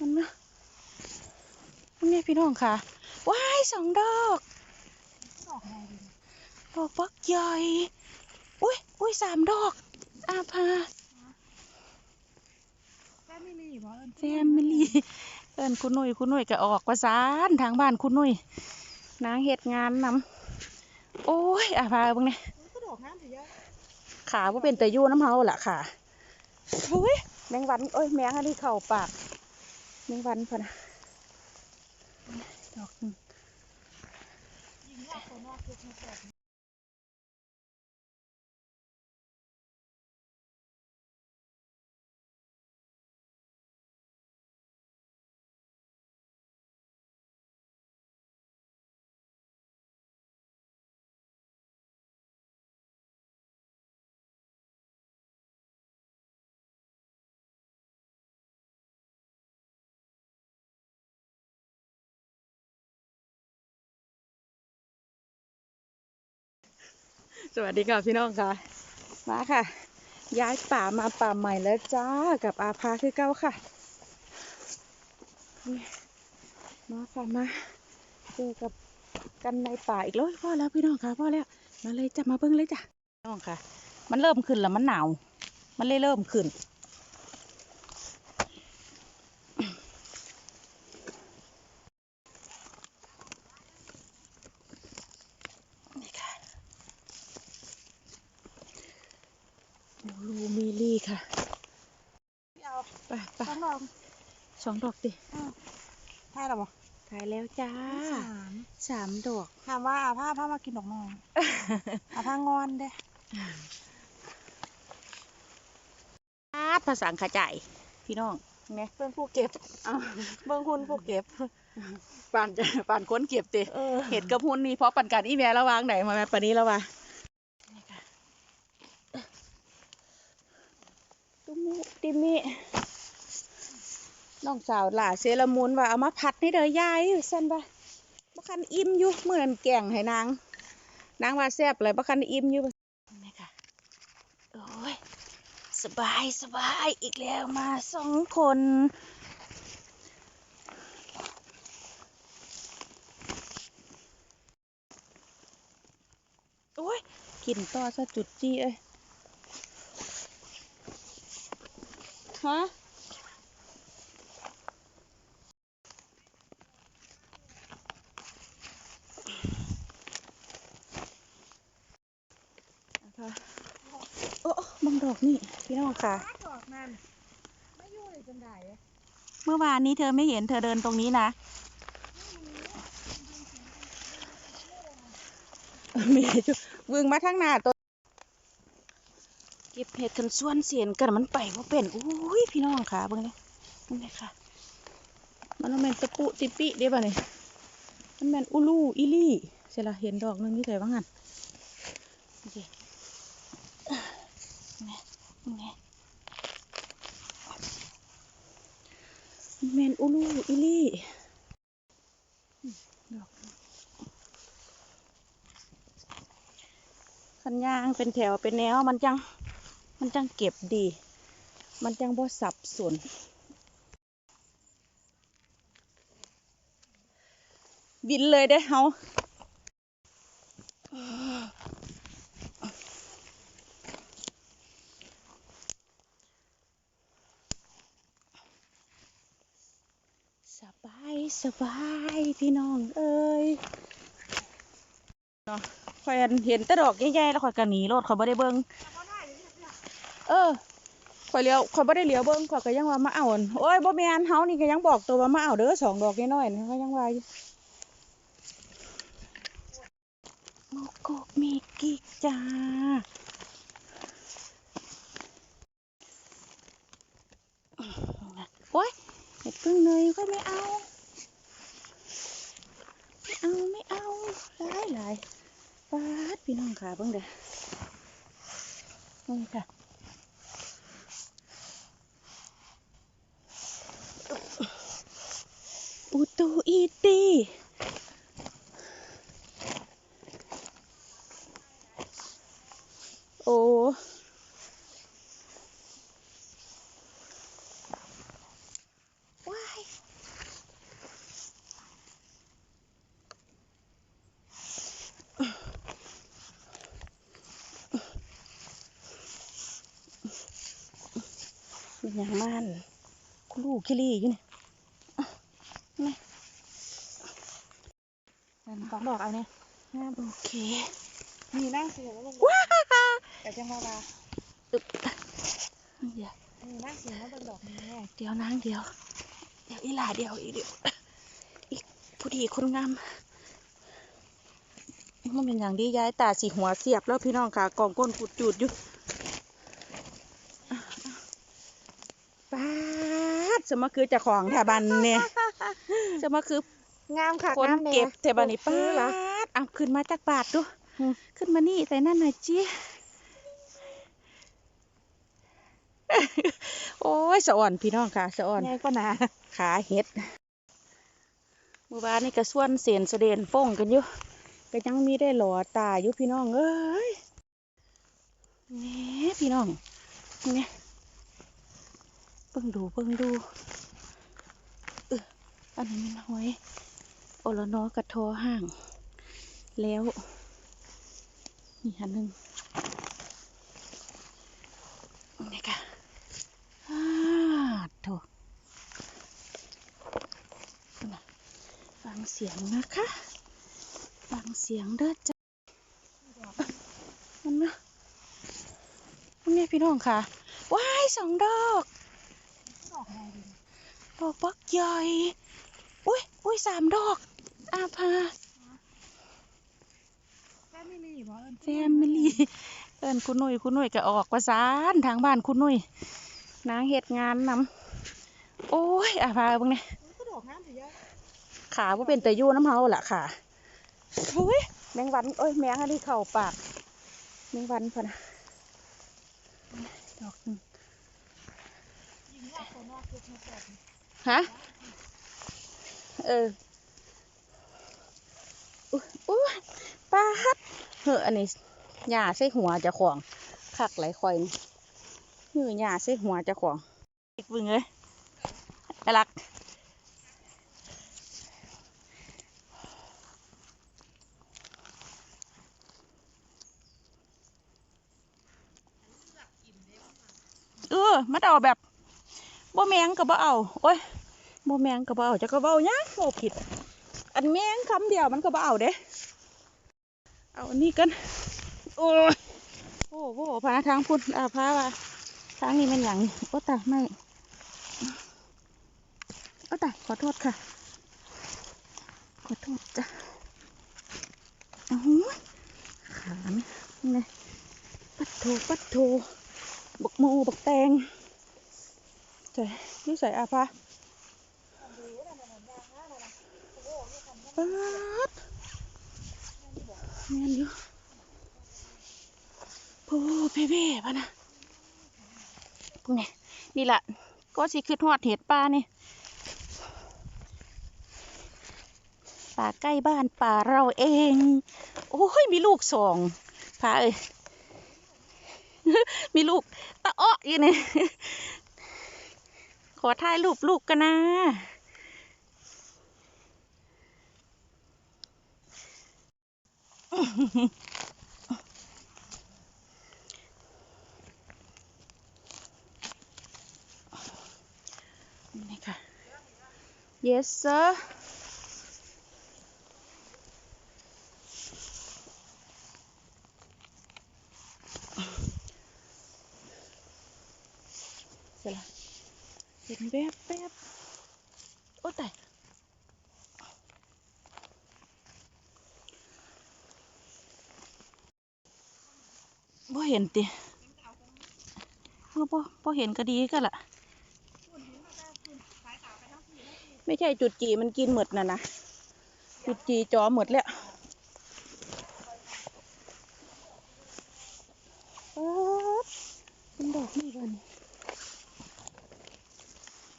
มันนะมันไงพี่น้องค่ะ ว้ายสองดอกดอกใหญ่ดีดอกบักใหญ่อุ้ยอุ้ยสามดอก อาพาแฟมิลี่บ่เอิ้นแฟมิลี่เอินคุณหนุ่ยคุณหนุ่ยก็ออกประสานทางบ้านคุณหนุ่ยนางเหตุงานนำโอ้ยอาพาเบิ่งเนี่ยมันก็ดอกงามสิยะขาว่าเป็นแต่ยู่น้ำเฮาล่ะค่ะเฮ้ยแมงวันเอ้ยแมงอันนี้เข่าปาก ไมงวันพอนะดอกหนึ่ง สวัสดีค่ะพี่น้องค่ะ มาค่ะ ย้ายป่ามาป่าใหม่แล้วจ้า กับอาภาคือเก้าค่ะ มาค่ะมาเจอกับกันในป่าอีกแล้วพ่อแล้วพี่น้องค่ะพ่อแล้วมาเลยจะมาเบิ้งเลยจ้ะน้องค่ะ มันเริ่มขึ้นแล้วมันหนาว มันเลยเริ่มขึ้นค่ะลูมิลี่ค่ะ พี่ เอาไปไปต้องลองสองดอกดิใช่หรอบ่ถ่ายแล้วจ้าสามสามดอกถามว่าอาผ้าผ้ามากินดอกนองอาผ้างอนเด้อาดภาษาขาจ่ายพี่น้องเนี่ยเบิ่งผู้เก็บเบิ่งคุณผู้เก็บปานจะปานค้นเก็บติเออเห็ดกับหุ่นนี่เพราะปันกันอีแม่ระวางไหนมาแม่ปานนี้แล้ววะนี่ค่ะตุมุติมิ น้องสาวหล่าเซรามูนว่าเอามาผัดให้เด้อยายสั่นปะบ่คันอิ่มอยู่เหมือนแกงให้นางนางว่าแซ่บเลยบ่คันอิ่มอยู่นี่ค่ะโอ้ยสบายสบายอีกแล้วมาสองคนโอ้ยกินต่อซะจุดจี้เอ้ยฮะเอาค่ะโอ้บังดอก นี่พี่น้องค่ะ ดอกนั่นไม่ยู่เลยจนไดเมื่อวานนี้เธอไม่เห็นเธอเดินตรงนี้นะ มีจุวึงมาทางหน้าตัวเก็บเห็ดกันส่วนเสียนกันมันไปว่าเป็นอุ้ยพี่น้องค่ะเบิ่งเลยเบิ่เลยค่ะ มันบ่แม่นตะปุติปิเด้ป่ะนี่มันแม่นอุลูอีลี่เสร็จละเห็นดอกหนึงนี่ไงบ้างหันโอเคนี่ แมนอุลูอีลี่ดอกคันยางเป็นแถวเป็นแนวมันจัง มันจังเก็บดี มันจังบ่สับสนบินเลยได้เฮาสบาย สบายพี่น้องเอ้ยเนาะคอยอันเห็นแต่ดอกใหญ่ๆแล้วคอยก็หนีรถคอยบ่ได้เบิ่งเออคอยเลี้ยวคอยบ่ได้เลี้ยวเบิ่งคอยก็ยังว่ามาเอาโอ้ยบ่แม่นเฮานี่ก็ยังบอกตัวว่ามาเอาเด้อสองดอกน้อยๆนี่เขายังว่าอยู่โมโกมีกิกจ้าโอ้ยเห็ดพึ่งเนยก็ไม่เอา ไม่เอา ไม่เอาหลายหลายปาดพี่น้อง ขาเบิ่งเด้อนี่ค่ะ อุตูอีตี โอ้ว้าย มันอย่างมันคุลูคิลี่อยู่นี่อะนี่นั่นสองดอกเอาเนี่ยงามโอเคมีนั่งเสียงแล้วลงว้าแต่จังหวะว่าอึ๊บเดี๋ยวมีนั่งเสียงแล้วเป็นดอกนี้แน่เดี๋ยวนางเดี๋ยว เดี๋ยวอีหลาเดี๋ยวอีเดี๋ยวอีกผู้ดีคนงามมันเป็นอย่างดีย้ายตาสีหัวเสียบแล้วพี่น้องค่ะกองก้นกุดจูดอยู่อะอะป๊า ดจะมาคือเจะของแถวบันเนี่ยจะมาคืองามค่ะคนงามแน่เก็บแต่บันนี้ป้าคือเหรอดเอาขึ้นมาจากบาทดูอืมขึ้นมานี่ใส่นั่นหน่อยจีโอ้ยสะอ่อนพี่น้องค่ะสะอ่อนใหญ่กว่าหนาขาเห็ดเมื่อวานนี่ก็ส่วนเสียนเสดนฟ้องกันอยู่ก็ยังมีได้หล่อตาอยู่พี่น้องเอ้ยนี่พี่น้องนี่ เบิ่งดูเบิ่งดูเอออันนี้มันหอยโอละนอกระทอห่าง แล้วนี่อันหนึ่งนี่ค่ะอ้าโถฟังเสียงนะคะฟังเสียงเด้อจ้ะมันนะนี่พี่น้องค่ะว้ายสองดอก ดอกบักใหญ่ อุ้ยอุ้ยสามดอก อาพาแฟมิลี่บ่เอิ้นแฟมิลี่เอิญคุณนุ่ยคุณนุ่ยก็ออกประสานทางบ้านคุณนุ่ยนางเหตุงานนำโอ้ยอาพาเบิ่งเนี่ยมันก็ดอกงามสิยายขาว่าเป็นแต่ยูน้ำเฮาล่ะค่ะโอ้ยแมงวันเอ้ยแมงอันนี้เข่าปากแมงวันพะนะดอกหนึ่ง ฮะ เอออุ๊ยอุ๊ยปาดเฮ้ออันนี้หญ้าใส่หัวจะของคักไหลคอยนี่เฮ้อหญ้าใส่หัวจะของอีกบึงเลยไอ้ลักเออมันเอาแบบ บ่แมงก็บ่เอาโอ้ยบ่แมงก็บ่เอาจะก็เว้าหยังโอ้ผิด อันแมงคำเดียวมันก็บ่เอาเด้เอาอันนี้กัน โอ้ยโอ้โหพาทางพุ่นอาพาว่าทางนี้มันหยังโอ้ตายไม่โอ้ตายขอโทษค่ะ ขอโทษจ้ะโอ้โหขานี่นี่ปัดโถปัดโถบักโมบักแตง ส่นี่ใส่อาภาปัดแม่นอยู่โอ้เพ่เพ่พะนะพวกนี้นี่แหละก็สิคือทอดเห็ดปลานี่ป่าใกล้บ้านป่าเราเอง โอ้ยมีลูกสองพาเอ้ยมีลูกตะเอ้ออยู่นี่ ขอถ่ายรูปลูกกันนะ นี่ค่ะ yes sir เสร็จละเห็นแวบแวบโอ้ตายบ่ เห็นติเออบ่บ่เห็นก็ดีก็ล่ะ ไม่ใช่จุดจีมันกินหมดน่ะนะจุดจีจอหมดแล้วป๊าดเป็นดอกนี่ก่อน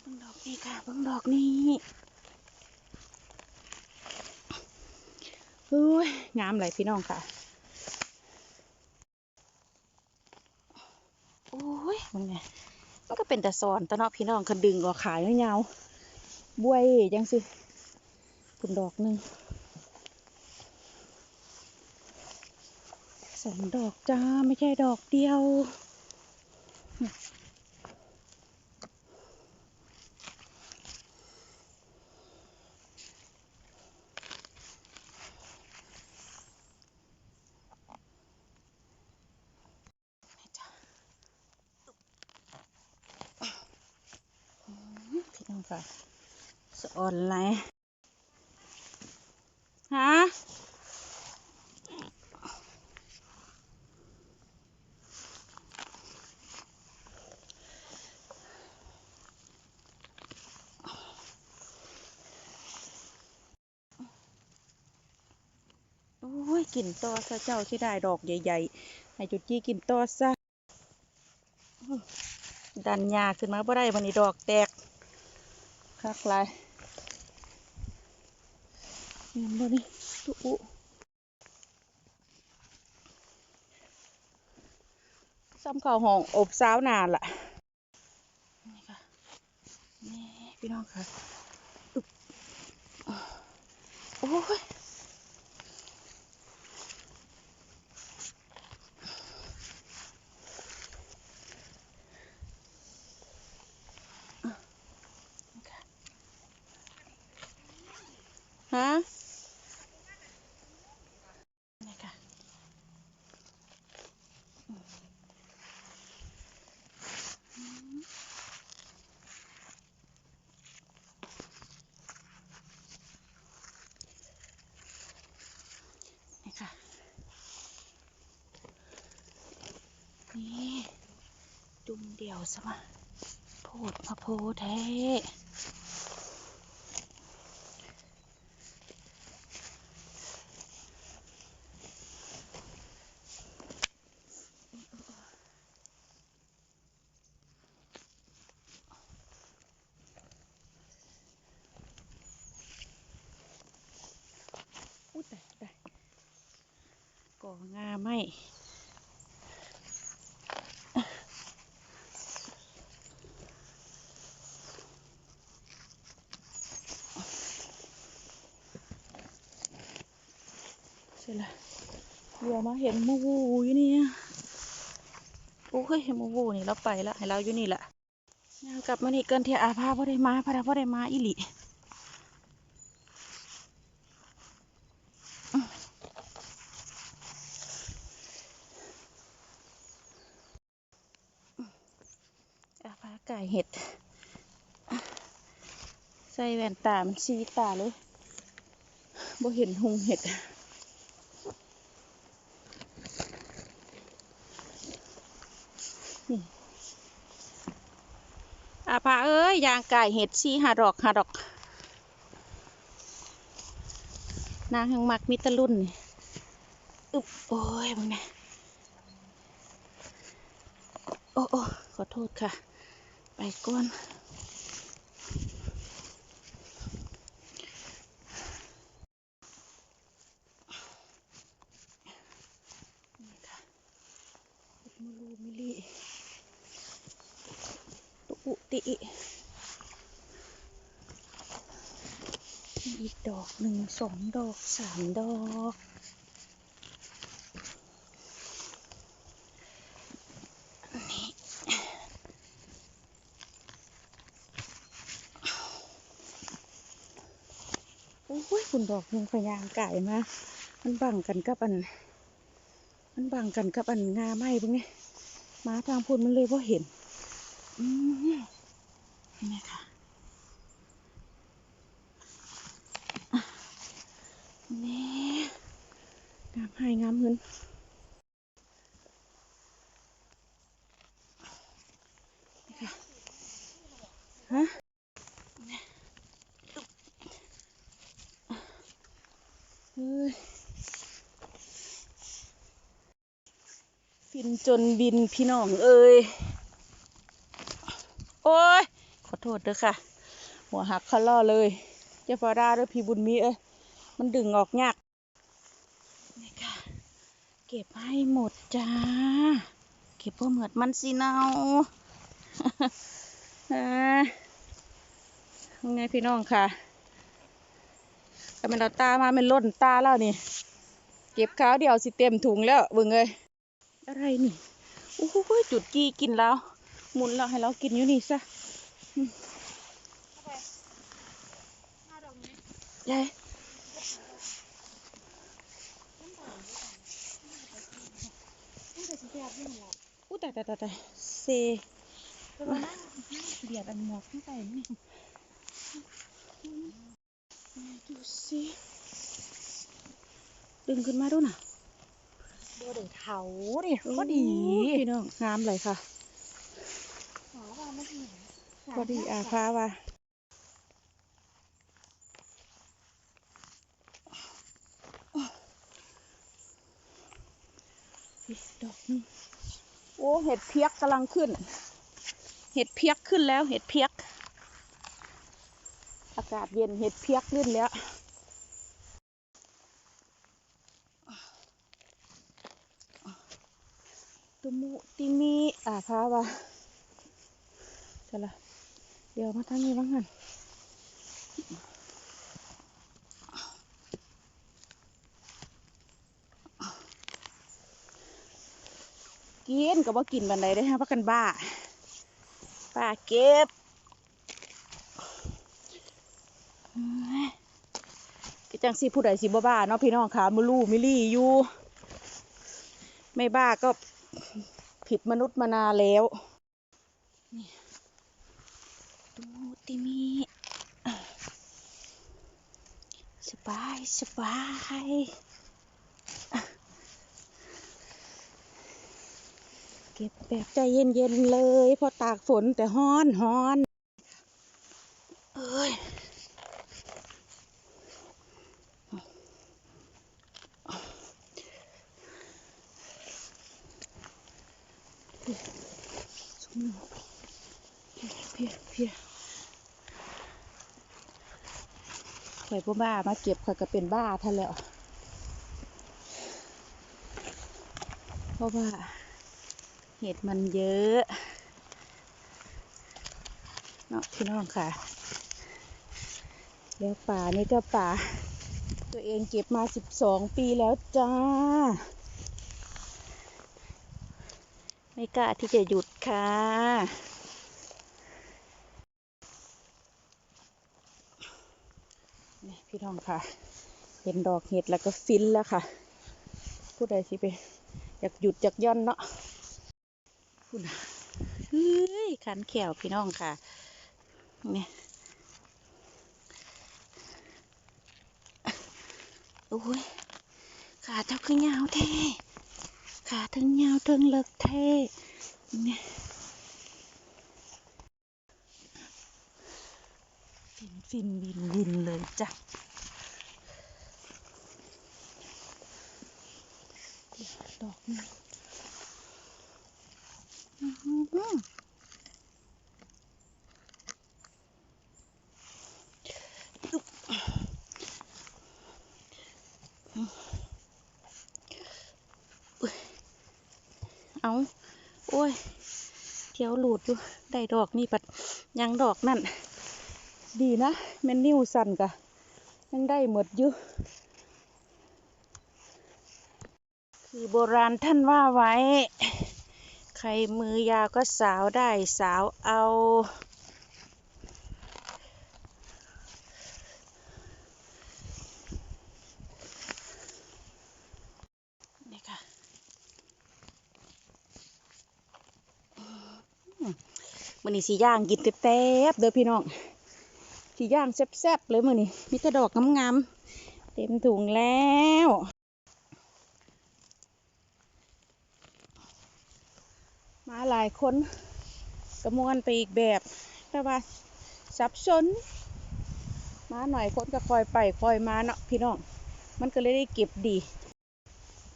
เบิ่งดอกนี่ค่ะเบิ่งดอกนี่เฮ้ยงามเลยพี่น้องค่ะ โอ้ยมันไงมันก็ เป็นแต่ซอนตะเนาะพี่น้องคันดึงออกขายยาวๆบวยจังสิคุณดอกหนึ่งสองดอกจ้าไม่ใช่ดอกเดียว องค่ะ สะอ่อนไรฮะโอ้ยกินต่อซะเจ้าที่ได้ดอกใหญ่ ๆ ให้จุดจี้กินต่อซะดันยาขึ้นมาบ่ได้วันนี้ดอกแตกคักหลาย เห็นบ่นี่ตุอุซ้ำข้าวห้องอบสาวนานล่ะ นี่ค่ะ นี่พี่น้องค่ะโอ้ย นี่จุ่มเดี่ยวซะมาโพดมาโพดแท้อู้แต่แต่ก่องาไม่ ใช่ละเดี๋ยวมาเห็นมูวูอยู่นี่อะโอ้ยเห็นมูวูนี่เราไปละให้เราอยู่นี่แหละย่างกลับมานี่เกินเทียอาภาพ่ได้มาพระพ่ได้มาอีหลีอาพาไก่เห็ด ใส่แว่นตามันซีตาเลยบ่เห็นหุงเห็ด นี่อาพาเอ้ยยางไก่เห็ดซีหาดอกหาดอก นางหังมักมิตรรุ่นนี่อึบโอ้ยมึงเนี่ยโอ้โอ้ขอโทษค่ะ ไปก้อนค่ะมุลูมิลิตุอุติอิอีกดอกหนึ่ง สองดอกสามดอกโอ้ยคุณดอกหนึ่งพยางไก่มา มันบังกันกับอัน มันบังกันกับอันงาไม้พวกนี้มาทางพูนมันเลยว่าเห็น อืมนี่ค่ะอะ นี่งามให้งามเงินนี่ค่ะฮะเฮ้ยฟินจนบินพี่น้องเอ้ย โอ้ย ขอโทษเด้อค่ะ หัวหักคาล่อเลย เจ้าฟาราด้วยพี่บุญมีเอ้ย มันดึงออกยากนี่ค่ะ เก็บให้หมดจ้า เก็บเพื่อเหมือดมันสิเนาอ่าไงพี่น้องค่ะถ้ามันเราตามามันล่นตาแล้วนี่ เก็บข้าวเดียวสิเต็มถุงแล้วเบิ่งเลยอะไรนี่โอ้โหจุดกี้กินแล้ว หมุนแล้วให้เรากินอยู่นี่ซะอืมยาย อู้ตายตายตายตายเซเดี๋ยวนั่งเบียดอันหมวกข้างใส่นี่ดูสิดึงขึ้นมาดูน่ะบัวเดือเถาดิพอดีพี่น้องงามเลยค่ะหาว่าไม่ดีพอดีอาฟ้าว่า ดอกนึงโอ้ เห็ดเพียกกำลังขึ้น เห็ดเพียกขึ้นแล้วเห็ดเพียก อากาศเย็นเห็ดเพียกขึ้นแล้วตุมุติมีอ่าพาวะจะละเดี๋ยวมาทางนี้บ้างกัน กินก็บ่กินบันไดได้ฮะพักกันบ้าป้าเก็บก็จังสิผู้ใดสิบ่บ้าเนาะพี่น้องขามือลู่มิลี่อยู่ไม่บ้าก็ผิดมนุษย์มานาแล้วดูติมีสบายสบายเก็บแบบใจเย็นๆเลย พอตากฝนแต่ฮ้อนฮ้อนเอ้ยสุ่มเพียเพียข่อยบ่บ้ามาเก็บข่อยก็เป็นบ้าท่านแล้วเพราะว่า เห็ดมันเยอะเนาะพี่น้องค่ะแล้วป่านี่ก็ป่า ตัวเองเก็บมาสิบสองปีแล้วจ้า ไม่กล้าที่จะหยุดค่ะนี่พี่น้องค่ะ เห็นดอกเห็ดแล้วก็ฟินแล้วค่ะ ผู้ใดสิไปอยากหยุดอยากย่อนเนาะ พูดนะเฮ้ยขันแขวพี่น้องค่ะ เนี่ยโอ้ย ขาเจ้าคือยาวแท้ขาทั้งยาวทั้งเลิกแท้เนี่ยฟินฟินวินวินเลยจ้ะดอกนึงอื้ เอาโอ้ยเที่ยวหลุดอยู่ ได้ดอกนี่ปัดยังดอกนั่น ดีนะแม่นนิ้วสั่นกะยังได้หมดอยู่ คือโบราณท่านว่าไว้ ใครมือยาวก็สาวได้สาวเอา นี่ค่ะ มันนี้สีย่างกินแป๊บๆเด้อพี่น้องสีย่างแซ่บๆเลยมือนี้มีแต่ดอกงามๆเต็มถุงแล้ว มาหลายคนกระมวลไปอีกแบบแต่ว่าสับสนมาหน่อยคนก็คอยไปคอยมาเนาะพี่น้อง มันก็เลยได้เก็บดี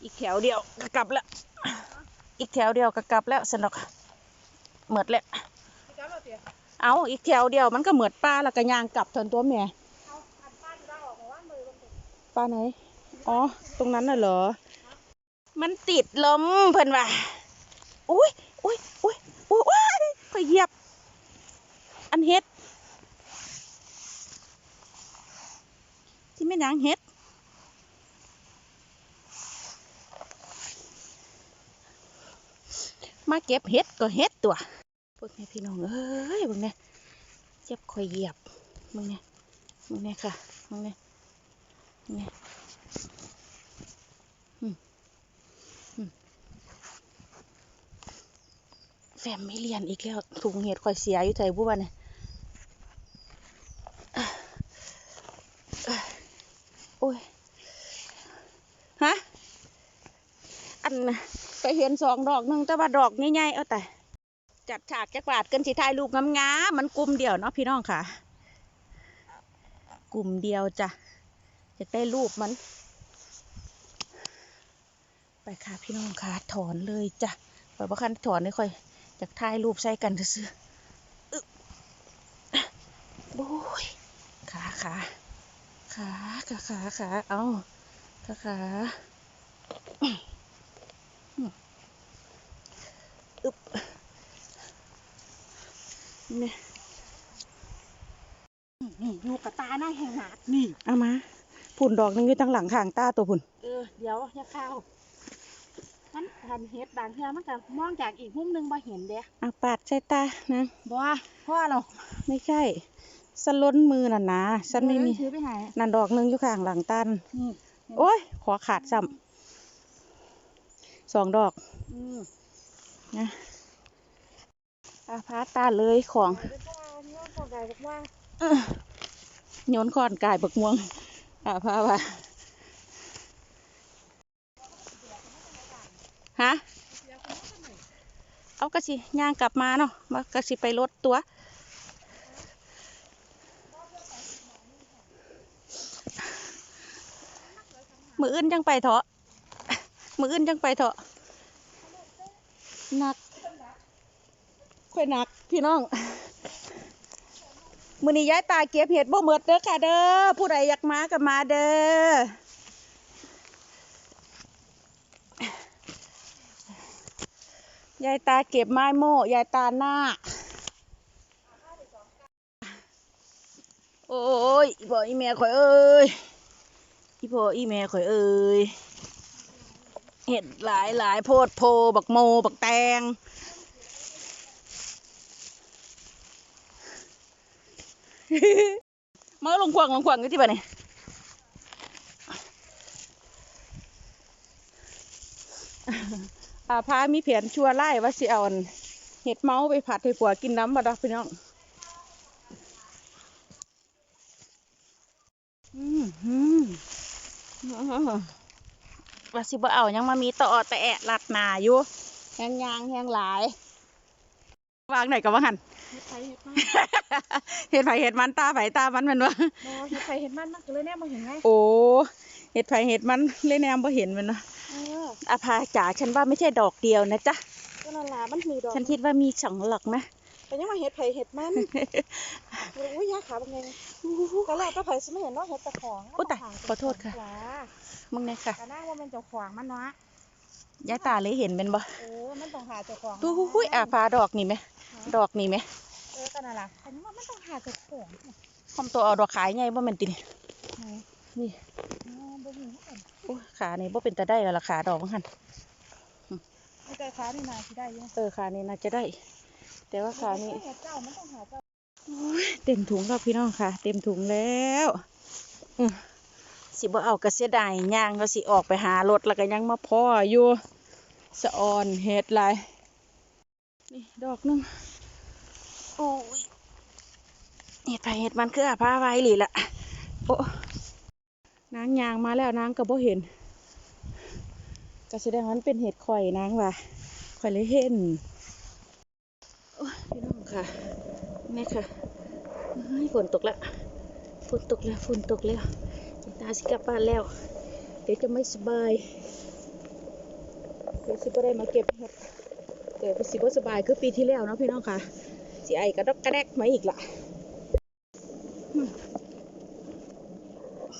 อีกแถวเดียวก็กลับแล้ว อีกแถวเดียวก็กลับแล้วสนุกเหมือดแล้วเอาอีกแถวเดียวมันก็เหมือดป้าแล้วก็ยางกลับทนตัวแม่ป้าไหน อ๋อ ตรงนั้นน่ะเหรอ มันติดลมเพิ่นว่าอุ้ย อุ้ยอุ้ยอุ้ยว้ยข่อยเหยียบ อันเฮ็ดที่ไม่นหยังเฮ็ดมาเก็บเฮ็ดก็เฮ็ดตัวพวกนี้พี่น้องเอ้ยพวกนี้เจ็บข่อยเหยียบมึงเนี่ยมึงเนี่ยค่ะมึงเนี่ยมึงเนี่ย แฟมไม่เรียนอีกแล้วถุงเห็ดข่อยเสียอยู่ใจบัวเนี่ยโอ้ย ฮะ อันไปเห็นสองดอกนึงแต่ว่าดอกง่ายๆเอาแต่ จัดฉากจักบาดกันสีทายรูปงามๆมันกลุ่มเดียวเนาะพี่น้องค่ะ กลุ่มเดียวจะจะได้รูปมัน ไปค่ะพี่น้องค่ะถอนเลยจ้ะปล่อยประคันถอนนี่ค่อย อยากถ่ายรูปใส่กันซื่อๆอึ๊บโอ้ยขาขาขาขาขาขาเอาขาขาอึบนี่นี่นูกระตาหน้าแหงหนาดนี่ เอามา ผุ่นดอกนึงอยู่ตั้งหลังข้างตาตัวผุ่น เออ เดี๋ยว อย่าเข้า มันหันเฮ็ดบางเทื่อมันก็มองจากอีกมุมหนึงบ่เห็นเด้เอาปาดใส่ตานะ บ่พ่อเราไม่ใช่สล้นมือน่ะนะฉันไม่มี ถือไปใหายนั่นดอกหนึงอยู่ข้างหลังตัน นี่โอ้ย ขอขาดซ้ำสองดอกอืมนะอาพาตาเลยของไปพ่อนี่ว่าพ่อไก่บอกว่า เอ้อโยนคอนกายบักม่วงอาพาว่า ฮะเอากระสิย่างกลับมาเนาะมากระสิไปรถตัว มืออื่นจังไปเถอะมืออื่นจังไปเถอะหนักค่อยหนักพี่น้องมือนี้ย้ายตาเก็บเห็ดบ่เมิดเด้อค่ะเด้อผู้ใดอยากมาก็มาเด้อ ยายตาเก็บไม้โม่ ยายตาหน้า โอ้ยอีพ่ออีแม่ข่อยเอ้ยอีพ่ออีแม่ข่อยเอ้ยเห็ดหลายหลายโพดโพบักโมบักแตงมาลงควางลงควางกันที่บ้านนี่ อาพามีแผนชัวไล่ว่าสิเอาอันเห็ดเมาไปผัดให้ผัวกินน้ำมาดอกพี่น้องอืมอืมว่าสิบ่เอายังมามีต่อแต่แอะลัดหนาอยู่แหงยางแหงหลายวางไหนกับว่าหันเฮ็ดไปเฮ็ดมาเห็ดไผเห็ดมันตาไผตามันแมันวะบ่เฮ็ดไปเฮ็ดมันมันก็เลยแน่บ่เห็นไงโอ้เห็ดไผเห็ดมันเล่นแนมบ่เห็นแมันวะเอ ออาภาจ๋าฉันว่าไม่ใช่ดอกเดียวนะจ๊ะก็นั่นล่ะมันมีดอกฉันคิดว่ามีสองหลอกนะแต่ยังมาเฮ็ดไผเฮ็ดมันโอ้ยยาขาบ่ไงก็แล้วก็ไผสิไม่เห็นเนาะเฮ็ดแต่ของโอ้ตายขอโทษค่ะว้ามึงเนี่ยค่ะก็น่าว่ามันเจ้าของมันเนาะยายตาเลยเห็นเป็นบ่เออมันต้องหาเจ้าของดูหุ้ยอาภาดอกนี่ไหมดอกนี่ไหมเออก็นั่นล่ะแต่ว่ามันต้องหาเจ้าของคอมตัวเอาดอกขายไงบ่แม่นตินี่ไห นนี่อ๋อบ่มีเห็นโอ้ยขานี่บ่เป็นตาได้แล้วล่ะขาดอกมันหันมีแต่ขานี่นาสิได้อยู่เออขานี่น่าจะได้ แต่ว่าขานี่มันต้องหาเจ้ามันต้องหาเจ้าเต็มถุงแล้วพี่น้องค่ะ เต็มถุงแล้วอืมสิบ่เอากระเสียดายย่างก็สิออกไปหารถแล้วก็ยังมาพ่ออยู่สะออนเฮ็ดหลายนี่ดอกหนึงโอ้ยเฮ็ดไปเฮ็ดมันคืออาผ้าไว้หลีละโอ้ นางยางมาแล้วนางก็บ่เห็นก็แสดงว่ามันเป็นเห็ดข่อยนางว่ะข่อยเลยเห็นโอ้พี่น้องค่ะนี่ค่ะเฮ้ฝนตกแล้วฝนตกแล้วฝนตกแล้วตาสิกลับบ้านแล้ว เดี๋ยวจะไม่สบายเดี๋ยวสิบ่ได้มาเก็บเห็ดเดี๋ยวสิบ่สบายคือปีที่แล้วเนาะพี่น้องค่ะสิไอกระดกกระแดกมาอีกละอืม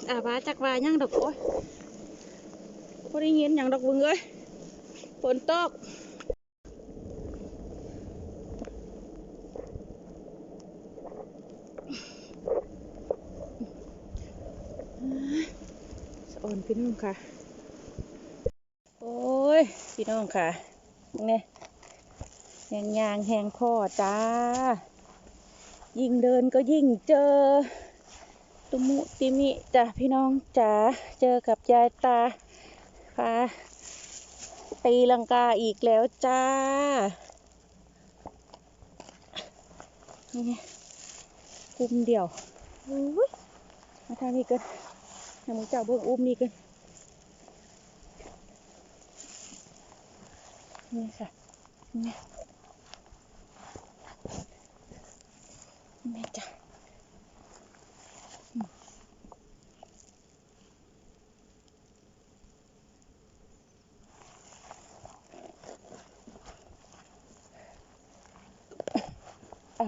อาบาจักวายังดอกโอ้ยบ่ได้ยินหยังดอกเบึงเอ้ยฝนตกสะออนพี่น้องค่ะ โอ้ย พี่น้องค่ะเนี่ยแหงยางแหงพ่อจ้า ยิ่งเดินก็ยิ่งเจอ ตุมุติมิจ้ะพี่น้องจ๋าเจอกับยายตาพาตีลังกาอีกแล้วจ้านี่กลุ่มเดียวอุ้ยมาทางนี้กันให้หมูเจ้าเบิ่งอุ้มนี่กันนี่ค่ะนี่นี่จ้ะ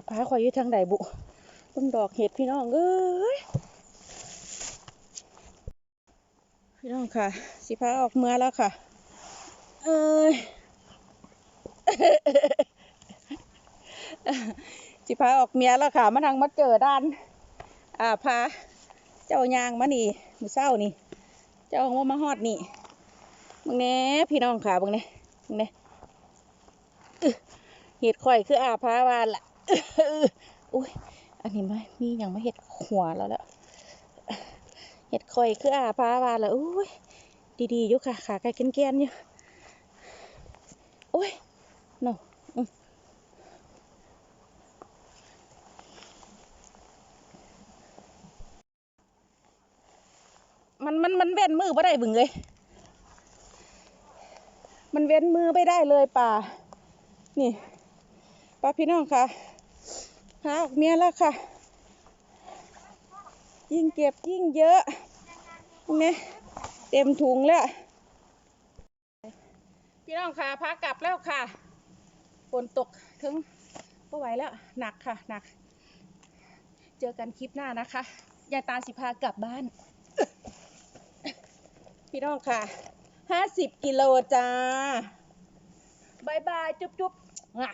อะพาข่อยอยู่ทางใดบุเพิ่งดอกเห็ดพี่น้องเอ้ยพี่น้องค่ะ สิพาออกเมื่อแล้วค่ะ เอ้ยสิพาออกเมียแล้วค่ะมาทางมาเจอด้าน อ่าพาเจ้ายางมานี่มือเศร้านี่ เจ้าว่ามาฮอดนี่มึงแน่พี่น้องค่ะมึงแน่มึงแน่อึเห็ดข่อยคืออาพาวานล่ะ อุ้ยอันนี้มามีอย่างมาเห็ดหัวแล้วแล้วเห็ดข่อยคืออาพาวานแล้วอุ้ยดีๆอยู่ค่ะขาไก่เกรียนๆอยู่โอ้ยนาะอืมมันมันมันเว้นมือไม่ได้บึงเลย มันเว้นมือไม่ได้เลยป่า นี่ป้าพี่น้องค่ะ หาออกเมียแล้วค่ะ ยิ่งเก็บยิ่งเยอะเนี่ยเต็มถุงแล้ว พี่น้องค่ะพากลับแล้วค่ะฝนตกถึงก็ไหวแล้ว หนักค่ะ หนัก เจอกันคลิปหน้านะคะ ยายตาสิพากลับบ้าน พี่น้องค่ะห้าสิบกิโลจ้าบายบาย จุ๊บจุ๊บอะ